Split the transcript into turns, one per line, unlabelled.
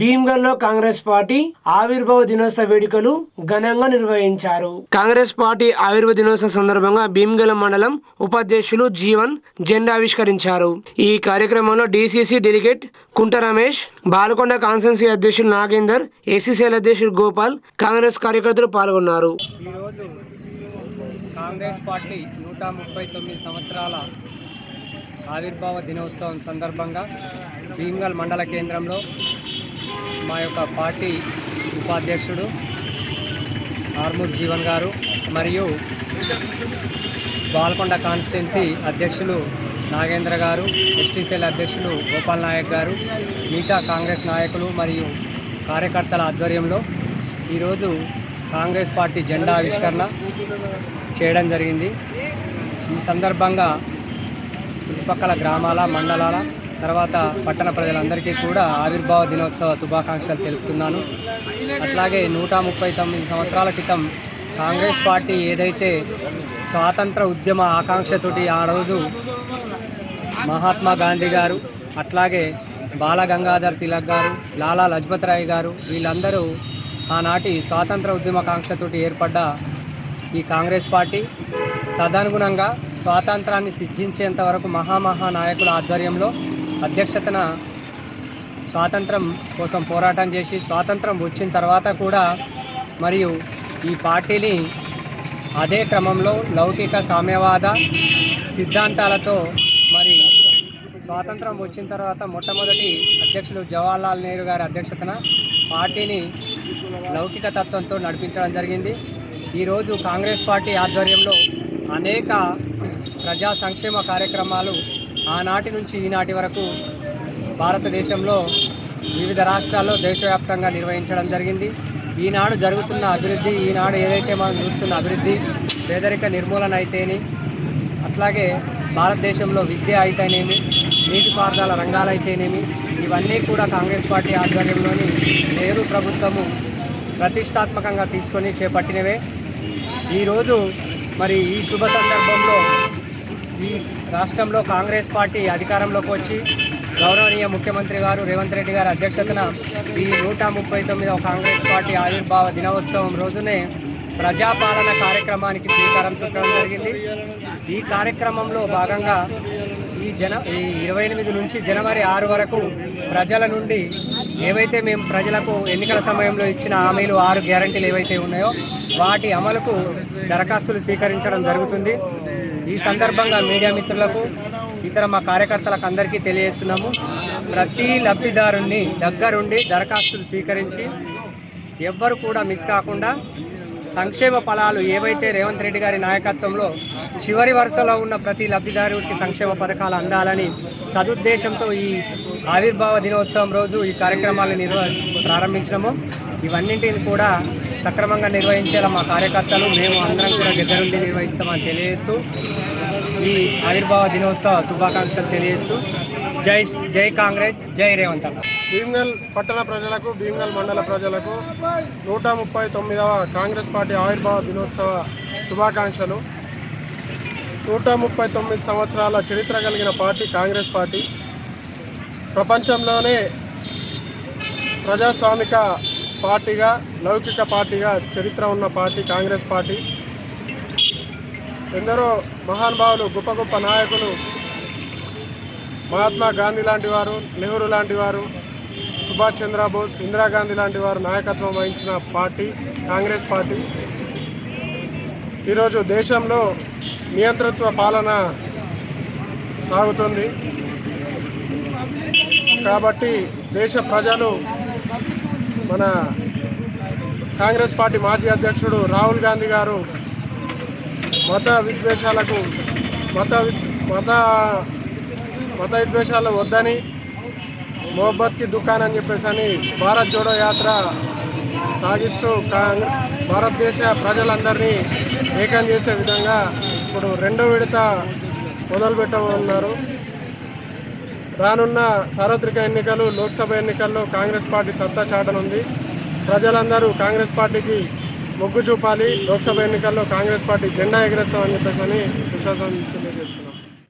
భీమ్గల్లో Congress party ఆవిర్భావ దినోత్సవ వేడుకలు ఘనంగా నిర్వహించారు. కాంగ్రెస్ పార్టీ ఆవిర్భావ దినోత్సవం సందర్భంగా భీమ్గల్ మండలం ఉపాధ్యక్షులు జీవన్ జెండా ఆవిష్కరించారు. ఈ కార్యక్రమంలో DCC delegate Kunta Ramesh Balakonda constituency అధ్యక్షులు నాగేందర్ ఏసీసీఎల్ అధ్యక్షులు గోపాల్ కాంగ్రెస్ కార్యకర్తలు పాల్గొన్నారు.
కాంగ్రెస్ పార్టీ నూట ముప్పై తొమ్మిది సంవత్సరాల ఆవిర్భావ దినోత్సవం సందర్భంగా భీంగల్ మండల కేంద్రంలో మా యొక్క పార్టీ ఉపాధ్యక్షుడు ఆర్మూర్ జీవన్ గారు మరియు బాల్కొండ కాన్స్టిట్యున్సీ అధ్యక్షులు నాగేంద్ర గారు ఎస్టీసీఎల్ అధ్యక్షులు గోపాల్ నాయక్ గారు మిగతా కాంగ్రెస్ నాయకులు మరియు కార్యకర్తల ఆధ్వర్యంలో ఈరోజు కాంగ్రెస్ పార్టీ జెండా ఆవిష్కరణ చేయడం జరిగింది. ఈ సందర్భంగా చుట్టుపక్కల గ్రామాల మండలాల తర్వాత పట్టణ ప్రజలందరికీ కూడా ఆవిర్భావ దినోత్సవ శుభాకాంక్షలు తెలుపుతున్నాను. అట్లాగే నూట ముప్పై తొమ్మిది సంవత్సరాల క్రితం కాంగ్రెస్ పార్టీ ఏదైతే స్వాతంత్ర ఉద్యమ ఆకాంక్షతోటి ఆ రోజు మహాత్మా గాంధీ గారు అట్లాగే బాల గంగాధర్ తిలక్ గారు లాలా లజపత్ రాయ్ గారు వీళ్ళందరూ ఆనాటి స్వాతంత్ర ఉద్యమకాంక్షతోటి ఏర్పడ్డ ఈ కాంగ్రెస్ పార్టీ. తదనుగుణంగా స్వాతంత్రాన్ని సిద్ధించేంత వరకు మహామహా నాయకుల ఆధ్వర్యంలో అధ్యక్షతన స్వాతంత్రం కోసం పోరాటం చేసి స్వాతంత్రం వచ్చిన తర్వాత కూడా మరియు ఈ పార్టీని అదే క్రమంలో లౌకిక సామ్యవాద సిద్ధాంతాలతో మరి స్వాతంత్రం వచ్చిన తర్వాత మొట్టమొదటి అధ్యక్షులు జవహర్లాల్ నెహ్రూ గారి అధ్యక్షతన పార్టీని లౌకిక తత్వంతో నడిపించడం జరిగింది. ఈరోజు కాంగ్రెస్ పార్టీ ఆధ్వర్యంలో అనేక ప్రజా సంక్షేమ కార్యక్రమాలు ఆనాటి నుంచి ఈనాటి వరకు భారతదేశంలో వివిధ రాష్ట్రాల్లో దేశవ్యాప్తంగా నిర్వహించడం జరిగింది. ఈనాడు జరుగుతున్న అభివృద్ధి ఈనాడు ఏదైతే మనం చూస్తున్న అభివృద్ధి పేదరిక నిర్మూలన అయితేని అట్లాగే భారతదేశంలో విద్య అయితేనేమి నీటిపారుదల రంగాలైతేనేమి ఇవన్నీ కూడా కాంగ్రెస్ పార్టీ ఆధ్వర్యంలోని నేరు ప్రభుత్వము ప్రతిష్టాత్మకంగా తీసుకొని చేపట్టినవే. ఈరోజు మరి ఈ శుభ సందర్భంలో ఈ రాష్ట్రంలో కాంగ్రెస్ పార్టీ అధికారంలోకి వచ్చి గౌరవనీయ ముఖ్యమంత్రి గారు రేవంత్ రెడ్డి గారి అధ్యక్షతన ఈ నూట ముప్పై తొమ్మిదవ కాంగ్రెస్ పార్టీ ఆవిర్భావ దినోత్సవం రోజునే ప్రజాపాలన కార్యక్రమానికి శ్రీకారం చుట్టడం జరిగింది. ఈ కార్యక్రమంలో భాగంగా ఈ జన ఈ ఇరవై ఎనిమిది నుంచి జనవరి ఆరు వరకు ప్రజల నుండి ఏవైతే మేము ప్రజలకు ఎన్నికల సమయంలో ఇచ్చిన హామీలు ఆరు గ్యారంటీలు ఏవైతే ఉన్నాయో వాటి అమలుకు దరఖాస్తులు స్వీకరించడం జరుగుతుంది. ఈ సందర్భంగా మీడియా మిత్రులకు ఇతర మా కార్యకర్తలకు అందరికీ తెలియజేస్తున్నాము. ప్రతి లబ్ధిదారుణ్ణి దగ్గరుండి దరఖాస్తులు స్వీకరించి ఎవ్వరు కూడా మిస్ కాకుండా సంక్షేమ ఫలాలు ఏవైతే రేవంత్ రెడ్డి గారి నాయకత్వంలో చివరి వరుసలో ఉన్న ప్రతి లబ్ధిదారుడికి సంక్షేమ పథకాలు అందాలని సదుద్దేశంతో ఈ ఆవిర్భావ దినోత్సవం రోజు ఈ కార్యక్రమాలను నిర్వ ప్రారంభించడము ఇవన్నింటిని కూడా సక్రమంగా నిర్వహించేలా మా కార్యకర్తలు మేము అందరం కూడా దగ్గరుండి నిర్వహిస్తామని తెలియజేస్తూ ఈ ఆవిర్భావ దినోత్సవ శుభాకాంక్షలు తెలియజేస్తూ జై జై కాంగ్రెస్ జై రేవంత్
భీమ్గల్ పట్టణ ప్రజలకు భీమ్గల్ మండల ప్రజలకు నూట ముప్పై తొమ్మిదవ కాంగ్రెస్ పార్టీ ఆవిర్భావ దినోత్సవ శుభాకాంక్షలు. నూట ముప్పై తొమ్మిది సంవత్సరాల చరిత్ర కలిగిన పార్టీ కాంగ్రెస్ పార్టీ. ప్రపంచంలోనే ప్రజాస్వామిక పార్టీగా లౌకిక పార్టీగా చరిత్ర ఉన్న పార్టీ కాంగ్రెస్ పార్టీ. ఎందరో మహానుభావులు గొప్ప గొప్ప నాయకులు. మహాత్మా గాంధీ లాంటి వారు నెహ్రూ లాంటి వారు సుభాష్ చంద్రబోస్ ఇందిరాగాంధీ లాంటి వారు నాయకత్వం వహించిన పార్టీ కాంగ్రెస్ పార్టీ. ఈరోజు దేశంలో నియంతృత్వ పాలన సాగుతుంది. కాబట్టి దేశ ప్రజలు మన కాంగ్రెస్ పార్టీ మాజీ అధ్యక్షుడు రాహుల్ గాంధీ గారు మత విద్వేషాలకు మత మత మత విద్వేషాలు వద్దని మొహబ్బత్కి దుకాన్ అని చెప్పేసి అని భారత్ జోడో యాత్ర సాగిస్తూ కాంగ్రె భారతదేశ ప్రజలందరినీ ఏకం చేసే విధంగా ఇప్పుడు రెండో విడత మొదలుపెట్టబోతున్నారు. రానున్న సార్వత్రిక ఎన్నికలు లోక్సభ ఎన్నికల్లో కాంగ్రెస్ పార్టీ సత్తా చాటనుంది. ప్రజలందరూ కాంగ్రెస్ పార్టీకి మొగ్గు చూపాలి. లోక్సభ ఎన్నికల్లో కాంగ్రెస్ పార్టీ జెండా ఎగరేస్తామని చెప్పేసి అని విశ్వాసం తెలియజేస్తుంది